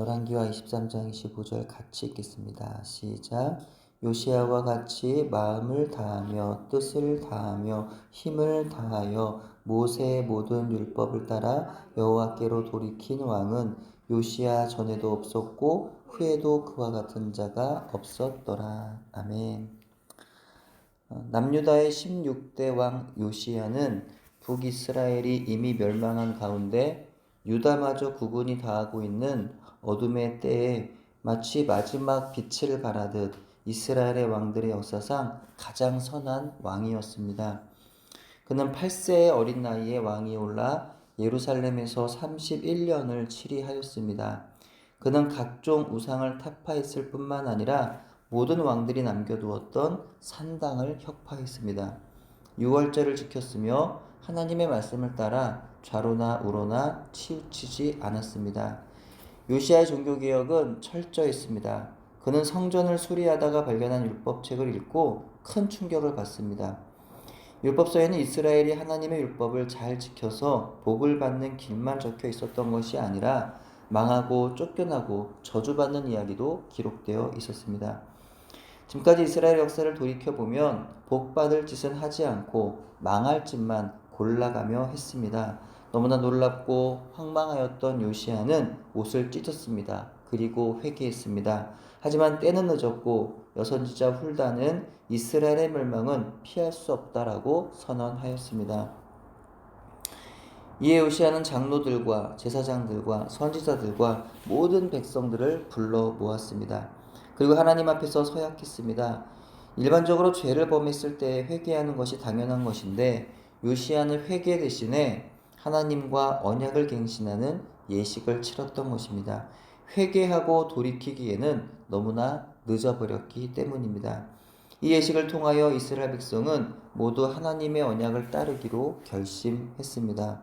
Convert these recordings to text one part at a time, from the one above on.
열왕기와 23장 25절 같이 읽겠습니다. 시작. 요시아와 같이 마음을 다하며 뜻을 다하며 힘을 다하여 모세의 모든 율법을 따라 여호와께로 돌이킨 왕은 요시아 전에도 없었고 후에도 그와 같은 자가 없었더라. 아멘. 어, 남유다의 16대 왕 요시아는 북이스라엘이 이미 멸망한 가운데 유다마저 구군이 다하고 있는 어둠의 때에 마치 마지막 빛을 발하듯 이스라엘의 왕들의 역사상 가장 선한 왕이었습니다. 그는 8세의 어린 나이에 왕이 올라 예루살렘에서 31년을 치리하였습니다. 그는 각종 우상을 타파했을 뿐만 아니라 모든 왕들이 남겨두었던 산당을 혁파했습니다. 유월절을 지켰으며 하나님의 말씀을 따라 좌로나 우로나 치우치지 않았습니다. 요시아의 종교개혁은 철저했습니다. 그는 성전을 수리하다가 발견한 율법책을 읽고 큰 충격을 받습니다. 율법서에는 이스라엘이 하나님의 율법을 잘 지켜서 복을 받는 길만 적혀 있었던 것이 아니라 망하고 쫓겨나고 저주받는 이야기도 기록되어 있었습니다. 지금까지 이스라엘 역사를 돌이켜보면 복받을 짓은 하지 않고 망할 짓만 골라가며 했습니다. 너무나 놀랍고 황망하였던 요시아는 옷을 찢었습니다. 그리고 회개했습니다. 하지만 때는 늦었고 여선지자 훌다는 이스라엘의 멸망은 피할 수 없다라고 선언하였습니다. 이에 요시아는 장로들과 제사장들과 선지자들과 모든 백성들을 불러 모았습니다. 그리고 하나님 앞에서 서약했습니다. 일반적으로 죄를 범했을 때 회개하는 것이 당연한 것인데 요시아는 회개 대신에 하나님과 언약을 갱신하는 예식을 치렀던 것입니다. 회개하고 돌이키기에는 너무나 늦어버렸기 때문입니다. 이 예식을 통하여 이스라엘 백성은 모두 하나님의 언약을 따르기로 결심했습니다.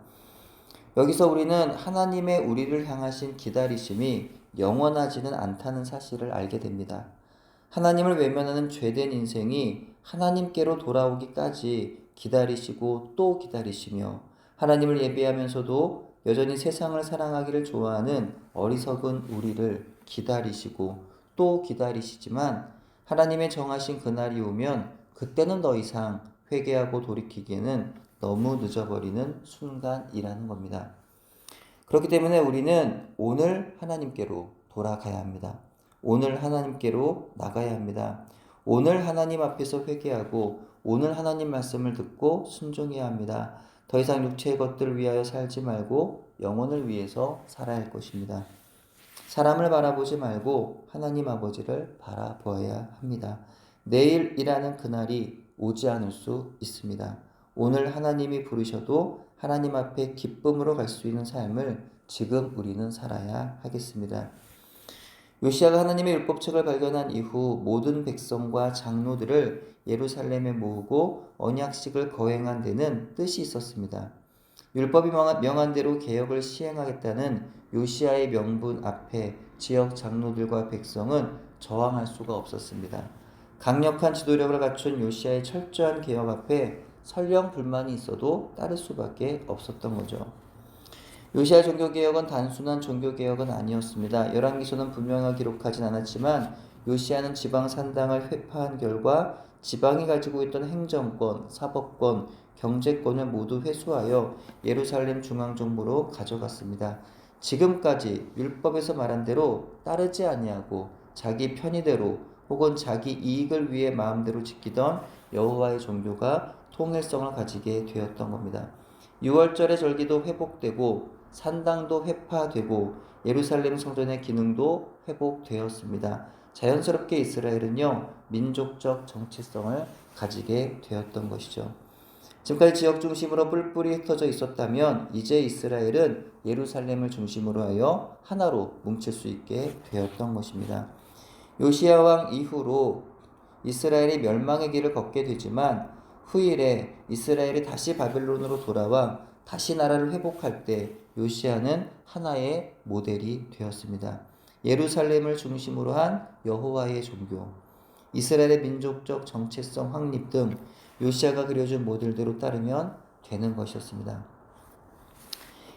여기서 우리는 하나님의 우리를 향하신 기다리심이 영원하지는 않다는 사실을 알게 됩니다. 하나님을 외면하는 죄된 인생이 하나님께로 돌아오기까지 기다리시고 또 기다리시며 하나님을 예배하면서도 여전히 세상을 사랑하기를 좋아하는 어리석은 우리를 기다리시고 또 기다리시지만 하나님의 정하신 그날이 오면 그때는 더 이상 회개하고 돌이키기에는 너무 늦어버리는 순간이라는 겁니다. 그렇기 때문에 우리는 오늘 하나님께로 돌아가야 합니다. 오늘 하나님께로 나가야 합니다. 오늘 하나님 앞에서 회개하고 오늘 하나님 말씀을 듣고 순종해야 합니다. 더 이상 육체의 것들을 위하여 살지 말고 영혼을 위해서 살아야 할 것입니다. 사람을 바라보지 말고 하나님 아버지를 바라보아야 합니다. 내일이라는 그날이 오지 않을 수 있습니다. 오늘 하나님이 부르셔도 하나님 앞에 기쁨으로 갈 수 있는 삶을 지금 우리는 살아야 하겠습니다. 요시아가 하나님의 율법책을 발견한 이후 모든 백성과 장로들을 예루살렘에 모으고 언약식을 거행한 데는 뜻이 있었습니다. 율법이 명한 대로 개혁을 시행하겠다는 요시아의 명분 앞에 지역 장로들과 백성은 저항할 수가 없었습니다. 강력한 지도력을 갖춘 요시아의 철저한 개혁 앞에 설령 불만이 있어도 따를 수밖에 없었던 거죠. 요시아 종교개혁은 단순한 종교개혁은 아니었습니다. 열왕기서는 분명하게 기록하진 않았지만 요시아는 지방 산당을 회파한 결과 지방이 가지고 있던 행정권, 사법권, 경제권을 모두 회수하여 예루살렘 중앙정부로 가져갔습니다. 지금까지 율법에서 말한 대로 따르지 아니하고 자기 편의대로 혹은 자기 이익을 위해 마음대로 지키던 여호와의 종교가 통일성을 가지게 되었던 겁니다. 6월절의 절기도 회복되고 산당도 회파되고 예루살렘 성전의 기능도 회복되었습니다. 자연스럽게 이스라엘은요, 민족적 정체성을 가지게 되었던 것이죠. 지금까지 지역 중심으로 뿔뿔이 흩어져 있었다면 이제 이스라엘은 예루살렘을 중심으로 하여 하나로 뭉칠 수 있게 되었던 것입니다. 요시아 왕 이후로 이스라엘이 멸망의 길을 걷게 되지만 후일에 이스라엘이 다시 바벨론으로 돌아와 다시 나라를 회복할 때 요시아는 하나의 모델이 되었습니다. 예루살렘을 중심으로 한 여호와의 종교, 이스라엘의 민족적 정체성 확립 등 요시아가 그려준 모델대로 따르면 되는 것이었습니다.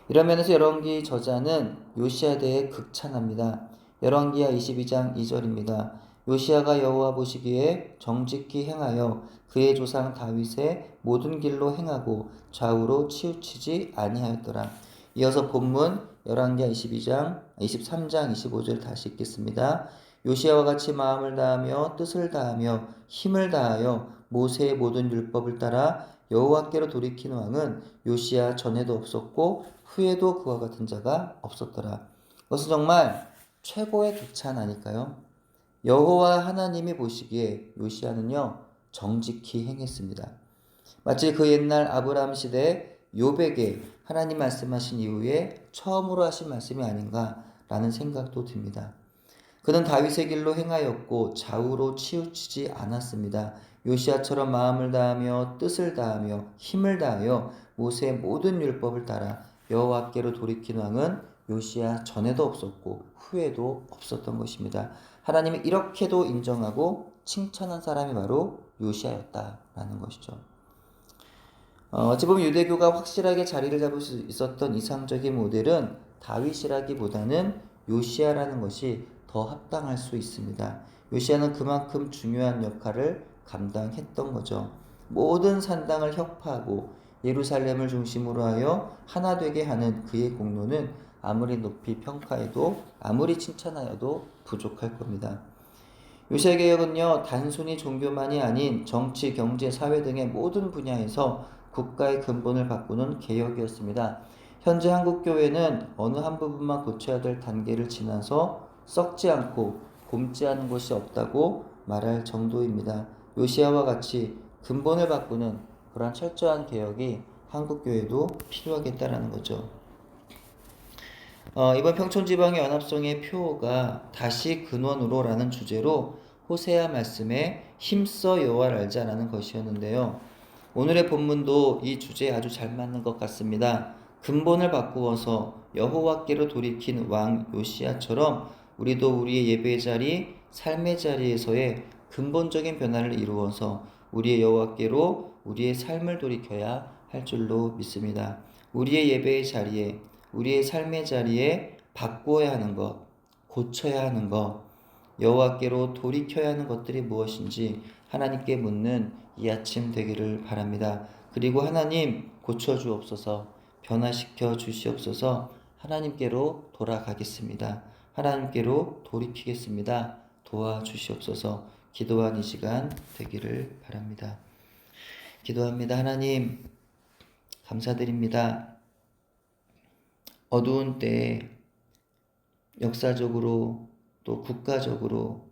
이런 면에서 열왕기 저자는 요시아에 대해 극찬합니다. 열왕기하 22장 2절입니다. 요시아가 여호와 보시기에 정직히 행하여 그의 조상 다윗의 모든 길로 행하고 좌우로 치우치지 아니하였더라. 이어서 본문 열왕기하 22장 23장 25절 다시 읽겠습니다. 요시아와 같이 마음을 다하며 뜻을 다하며 힘을 다하여 모세의 모든 율법을 따라 여호와께로 돌이킨 왕은 요시아 전에도 없었고 후에도 그와 같은 자가 없었더라. 그것은 정말 최고의 극찬 아닐까요? 여호와 하나님이 보시기에 요시아는요 정직히 행했습니다. 마치 그 옛날 아브라함 시대 요백에 하나님 말씀하신 이후에 처음으로 하신 말씀이 아닌가라는 생각도 듭니다. 그는 다윗의 길로 행하였고 좌우로 치우치지 않았습니다. 요시아처럼 마음을 다하며 뜻을 다하며 힘을 다하여 모세의 모든 율법을 따라 여호와께로 돌이킨 왕은 요시아 전에도 없었고 후에도 없었던 것입니다. 하나님이 이렇게도 인정하고 칭찬한 사람이 바로 요시아였다라는 것이죠. 어, 어찌 보면 유대교가 확실하게 자리를 잡을 수 있었던 이상적인 모델은 다윗이라기보다는 요시아라는 것이 더 합당할 수 있습니다. 요시아는 그만큼 중요한 역할을 감당했던 거죠. 모든 산당을 혁파하고 예루살렘을 중심으로 하여 하나 되게 하는 그의 공로는 아무리 높이 평가해도 아무리 칭찬하여도 부족할 겁니다. 요시아 개혁은요 단순히 종교만이 아닌 정치, 경제, 사회 등의 모든 분야에서 국가의 근본을 바꾸는 개혁이었습니다. 현재 한국 교회는 어느 한 부분만 고쳐야 될 단계를 지나서 썩지 않고 굼지 않은 것이 없다고 말할 정도입니다. 요시아와 같이 근본을 바꾸는 그러한 철저한 개혁이 한국 교회도 필요하겠다라는 거죠. 어, 이번 평촌지방의 연합성의 표가 다시 근원으로라는 주제로 호세아 말씀에 힘써 여호와를 알자라는 것이었는데요. 오늘의 본문도 이 주제에 아주 잘 맞는 것 같습니다. 근본을 바꾸어서 여호와께로 돌이킨 왕 요시아처럼 우리도 우리의 예배의 자리, 삶의 자리에서의 근본적인 변화를 이루어서 우리의 여호와께로 우리의 삶을 돌이켜야 할 줄로 믿습니다. 우리의 예배의 자리에, 우리의 삶의 자리에 바꾸어야 하는 것, 고쳐야 하는 것, 여호와께로 돌이켜야 하는 것들이 무엇인지 하나님께 묻는 이 아침 되기를 바랍니다. 그리고 하나님 고쳐 주옵소서, 변화시켜 주시옵소서. 하나님께로 돌아가겠습니다. 하나님께로 돌이키겠습니다. 도와주시옵소서. 기도한 이 시간 되기를 바랍니다. 기도합니다. 하나님 감사드립니다. 어두운 때에 역사적으로 또 국가적으로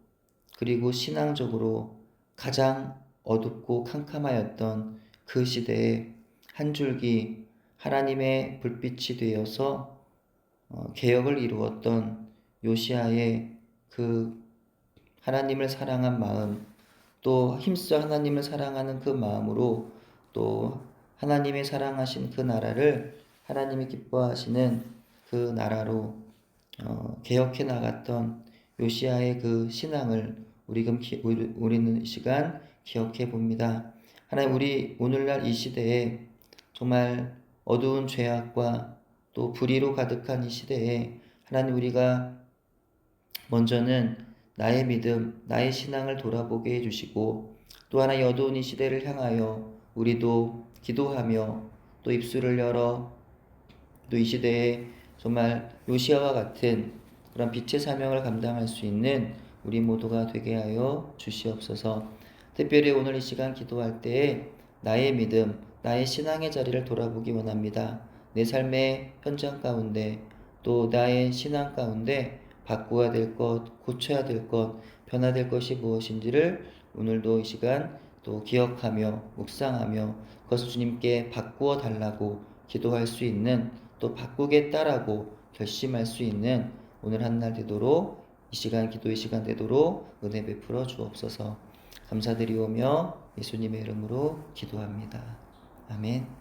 그리고 신앙적으로 가장 어둡고 캄캄하였던 그 시대에 한 줄기 하나님의 불빛이 되어서 어, 개혁을 이루었던 요시아의 그 하나님을 사랑한 마음 또 힘써 하나님을 사랑하는 그 마음으로 또 하나님의 사랑하신 그 나라를 하나님이 기뻐하시는 그 나라로 어, 개혁해 나갔던 요시아의 그 신앙을 우리금 기, 우리는 이 시간 기억해 봅니다. 하나님 우리 오늘날 이 시대에 정말 어두운 죄악과 또 불의로 가득한 이 시대에 하나님 우리가 먼저는 나의 믿음, 나의 신앙을 돌아보게 해주시고 또 하나 어두운 이 시대를 향하여 우리도 기도하며 또 입술을 열어 또 이 시대에 정말 요시아와 같은 그런 빛의 사명을 감당할 수 있는 우리 모두가 되게 하여 주시옵소서. 특별히 오늘 이 시간 기도할 때에 나의 믿음, 나의 신앙의 자리를 돌아보기 원합니다. 내 삶의 현장 가운데 또 나의 신앙 가운데 바꾸어야 될 것, 고쳐야 될 것, 변화될 것이 무엇인지를 오늘도 이 시간 또 기억하며 묵상하며 그것을 주님께 바꾸어 달라고 기도할 수 있는 또 바꾸겠다라고 결심할 수 있는 오늘 한 날 되도록 이 시간 기도의 시간 되도록 은혜 베풀어 주옵소서 감사드리오며 예수님의 이름으로 기도합니다. 아멘.